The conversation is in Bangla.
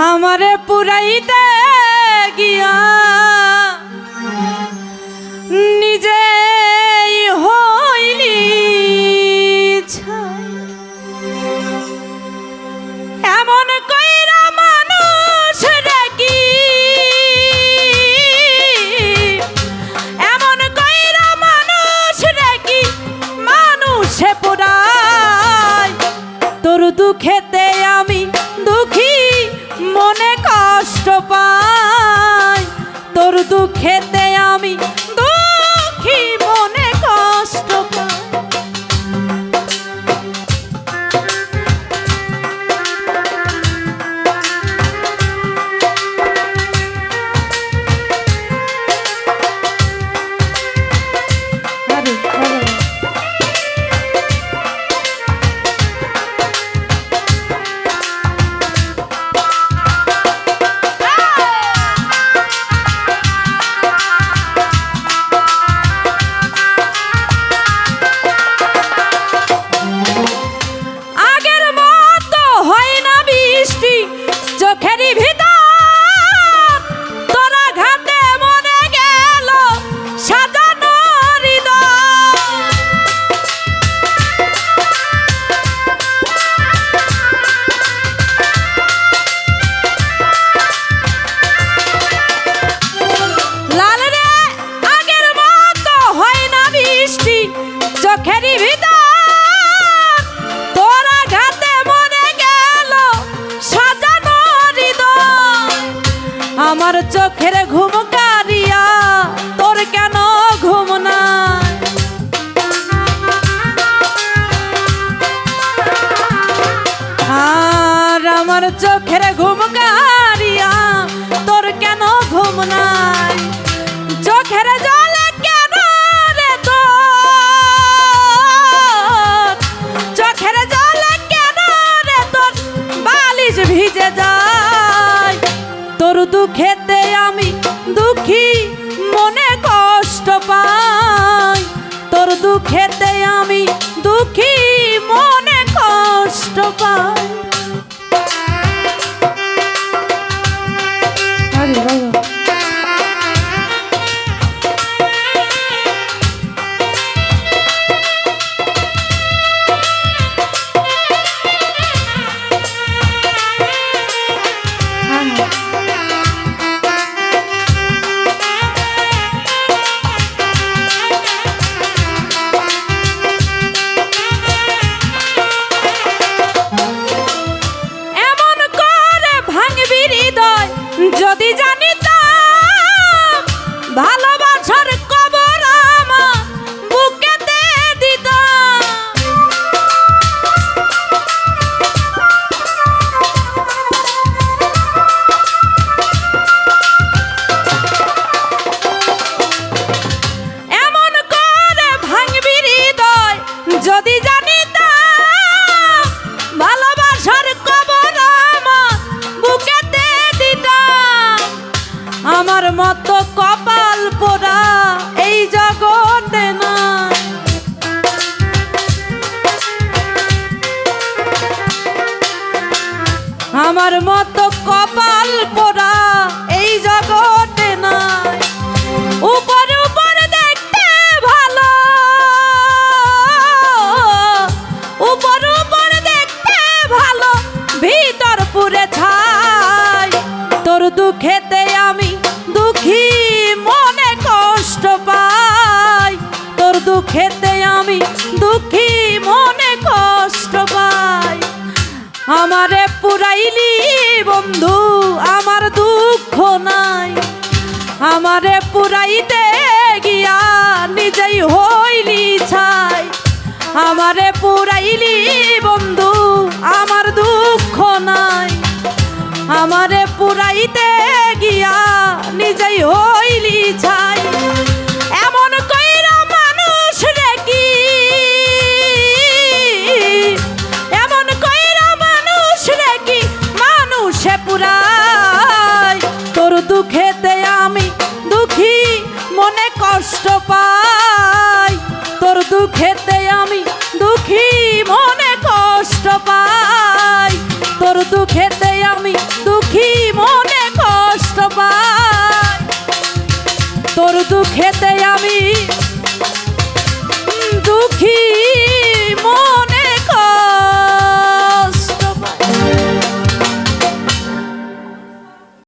আমারে পুরাইতে গিয়া কষ্ট পায় তোর দুঃখেতে আমার চোখের ঘুম কারিয়া তোর কেন ঘুম না আর আমার চোখের ঘুম কারিয়া শুধু খেতে আমি দুঃখী। যদি জানিতাম আমার মতো কপাল পোড়া এই জগতে না। আমার মতো কপাল পোড়া এই জগতে নাই উপর উপর দেখতে ভালো। উপর উপর দেখতে ভালো। ভিতর পুরে ছাই। তোর দুঃখেতে আমারে পুরাইলি বন্ধু, আমার দুঃখ নাই। আমারে পুরাইতে গিয়া নিজেই হইলি ছাই। আমারে পুরাইলি বন্ধু, আমার দুঃখ নাই। আমারে পুরাইতে গিয়া নিজেই হইলি তোর দুঃখেতে আমি